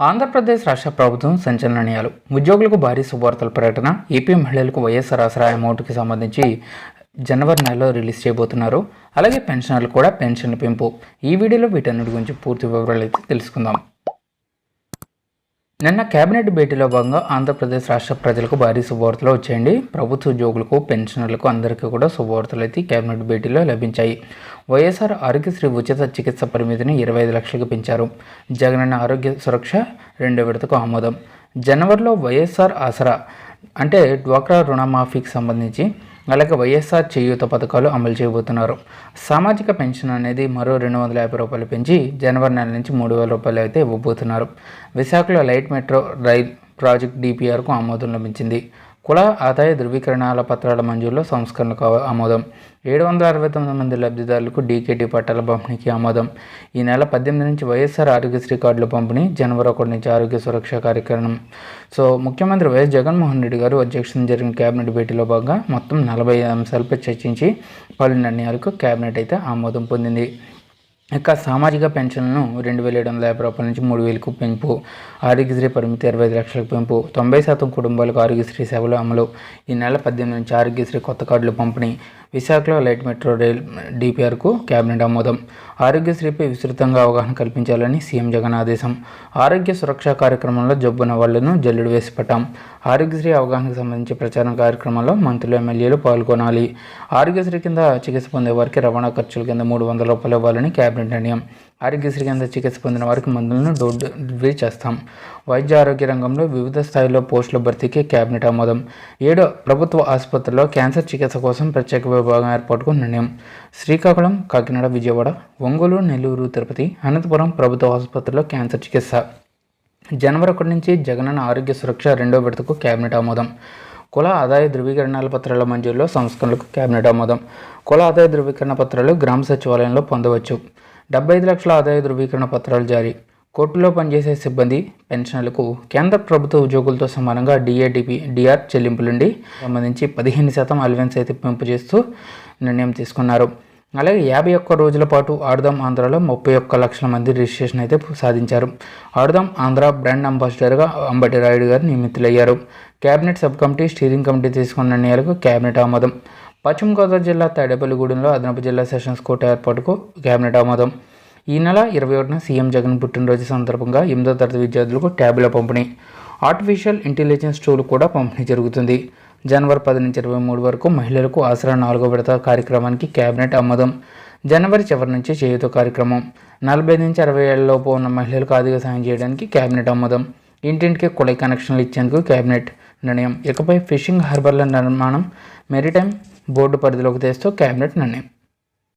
ఆంధ్రప్రదేశ్ రాష్ట్ర ప్రభుత్వం సంచలన నిర్ణయాలు ఉద్యోగులకు భారీ శుభవార్తల ప్రకటన ఏపీ మహిళలకు వైఎస్ఆర్ ఆసరా అమౌంట్కి సంబంధించి జనవరి నెలలో రిలీజ్ చేయబోతున్నారు. అలాగే పెన్షనర్లు కూడా పెన్షన్ పెంపు. ఈ వీడియోలో వీటన్నిటి గురించి పూర్తి వివరాలు అయితే తెలుసుకుందాం. నిన్న కేబినెట్ భేటీలో భాగంగా ఆంధ్రప్రదేశ్ రాష్ట్ర ప్రజలకు భారీ శుభవార్తలు వచ్చాయండి. ప్రభుత్వ ఉద్యోగులకు పెన్షనర్లకు అందరికీ కూడా శుభవార్తలు అయితే కేబినెట్ భేటీలో లభించాయి. వైఎస్ఆర్ ఆరోగ్యశ్రీ ఉచిత చికిత్స పరిమితిని ఇరవై ఐదు లక్షలకు పెంచారు. జగనన్న ఆరోగ్య సురక్ష రెండో విడతకు ఆమోదం. జనవరిలో వైఎస్ఆర్ ఆసరా అంటే డ్వాక్రా రుణమాఫీకి సంబంధించి అలాగే వైఎస్ఆర్ చేయూత పథకాలు అమలు చేయబోతున్నారు. సామాజిక పెన్షన్ అనేది మరో రెండు వందల యాభై రూపాయలు పెంచి జనవరి నెల నుంచి మూడు వేల రూపాయలు అయితే ఇవ్వబోతున్నారు. విశాఖలో లైట్ మెట్రో రైల్ ప్రాజెక్ట్ డిపిఆర్కు ఆమోదం లభించింది. కుల ఆదాయ ధృవీకరణాల పత్రాల మంజూరులో సంస్కరణలకు ఆమోదం. ఏడు వందల అరవై తొమ్మిది మంది లబ్ధిదారులకు డీకేటీ పట్టాల పంపిణీకి ఆమోదం. ఈ నెల పద్దెనిమిది నుంచి వైఎస్ఆర్ ఆరోగ్యశ్రీ కార్డుల పంపిణీ జనవరి ఒకటి నుంచి ఆరోగ్య సురక్ష కార్యక్రమం. సో ముఖ్యమంత్రి వైఎస్ జగన్మోహన్ రెడ్డి గారు అధ్యక్షతన జరిగిన కేబినెట్ భేటీలో భాగంగా మొత్తం నలభై అంశాలపై చర్చించి పలు నిర్ణయాలకు కేబినెట్ అయితే ఆమోదం పొందింది. యొక్క సామాజిక పెన్షన్లను రెండు వేల ఏడు వందల యాభై రూపాయల నుంచి మూడు వేలకు పెంపు ఆరోగ్యశ్రీ పరిమితి ఇరవై ఐదు లక్షలకు పెంపు తొంభై శాతం కుటుంబాలకు ఆరోగ్యశ్రీ సేవలు అమలు. ఈ నెల పద్దెనిమిది నుంచి ఆరోగ్యశ్రీ కొత్త కార్డులు పంపిణీ విశాఖలో లైట్ మెట్రో రైల్ డిపిఆర్కు కేబినెట్ ఆమోదం. ఆరోగ్యశ్రీపై విస్తృతంగా అవగాహన కల్పించాలని సీఎం జగన్ ఆదేశం. ఆరోగ్య సురక్ష కార్యక్రమంలో జబ్బున వాళ్ళను జల్లుడు వేసి పట్టాం ఆరోగ్యశ్రీ అవగాహనకు సంబంధించి ప్రచారం కార్యక్రమంలో మంత్రులు ఎమ్మెల్యేలు పాల్గొనాలి. ఆరోగ్యశ్రీ కింద చికిత్స పొందే వారికి రవాణా ఖర్చుల కింద మూడు వందల రూపాయలు ఇవ్వాలని కేబినెట్ నిర్ణయం. ఆరోగ్యశ్రీ కింద చికిత్స పొందిన వారికి మందులను డోర్ డెలివరీ చేస్తాం. వైద్య ఆరోగ్య రంగంలో వివిధ స్థాయిలో పోస్టుల భర్తీకి కేబినెట్ ఆమోదం. ఏడో ప్రభుత్వ ఆసుపత్రిలో క్యాన్సర్ చికిత్స కోసం ప్రత్యేక విభాగం ఏర్పాటుకు నిర్ణయం. శ్రీకాకుళం కాకినాడ విజయవాడ ఒంగోలు నెల్లూరు తిరుపతి అనంతపురం ప్రభుత్వ ఆసుపత్రిలో క్యాన్సర్ చికిత్స. జనవరి ఒకటి నుంచి జగనన్న ఆరోగ్య సురక్ష రెండో విడతకు కేబినెట్ ఆమోదం. కుల ఆదాయ ధృవీకరణాల పత్రాల మంజూరులో సంస్కరణలకు కేబినెట్ ఆమోదం. కుల ఆదాయ ధృవీకరణ పత్రాలు గ్రామ సచివాలయంలో పొందవచ్చు. డెబ్బై ఐదు లక్షల ఆదాయ ధృవీకరణ పత్రాలు జారీ. కోర్టులో పనిచేసే సిబ్బంది పెన్షన్లకు కేంద్ర ప్రభుత్వ ఉద్యోగులతో సమానంగా డిఏడిపి డిఆర్ చెల్లింపులుండి సంబంధించి పదిహేను శాతం అలవెన్స్ అయితే పెంపు చేస్తూ నిర్ణయం తీసుకున్నారు. అలాగే యాభై ఒక్క రోజుల పాటు ఆడుదాం ఆంధ్రాలో ముప్పై ఒక్క లక్షల మంది రిజిస్ట్రేషన్ అయితే సాధించారు. ఆడదాం ఆంధ్ర బ్రాండ్ అంబాసిడర్గా అంబటి రాయుడు గారు నియమితులయ్యారు. Cabinet sub committee steering committee తీసుకున్న నిర్ణయాలకు కేబినెట్ ఆమోదం. పశ్చిమ గోదావరి జిల్లా తాడేపల్లిగూడెంలో అదనపు జిల్లా సెషన్స్ కోర్టు ఏర్పాటుకు కేబినెట్ ఆమోదం. ఈ నెల ఇరవై ఒకటిన సీఎం జగన్ పుట్టినరోజు సందర్భంగా ఎనిమిదో తరగతి విద్యార్థులకు ట్యాబ్ల పంపిణీ ఆర్టిఫిషియల్ ఇంటెలిజెన్స్ టూల్ కూడా పంపిణీ జరుగుతుంది. జనవరి పది నుంచి ఇరవై మూడు వరకు మహిళలకు ఆసరా నాలుగో విడత కార్యక్రమానికి కేబినెట్ ఆమోదం. జనవరి చివరి నుంచి చేయుత కార్యక్రమం. నలభై నుంచి అరవై ఏళ్ళలోపు ఉన్న మహిళలకు ఆర్థిక సాయం చేయడానికి కేబినెట్ ఆమోదం. ఇంటింటికి కుళాయి కనెక్షన్లు ఇచ్చేందుకు కేబినెట్ నిర్ణయం. ఇకపై ఫిషింగ్ హార్బర్ల నిర్మాణం మెరిటైమ్ బోర్డు పరిధిలోకి తెస్తూ కేబినెట్ నిర్ణయం.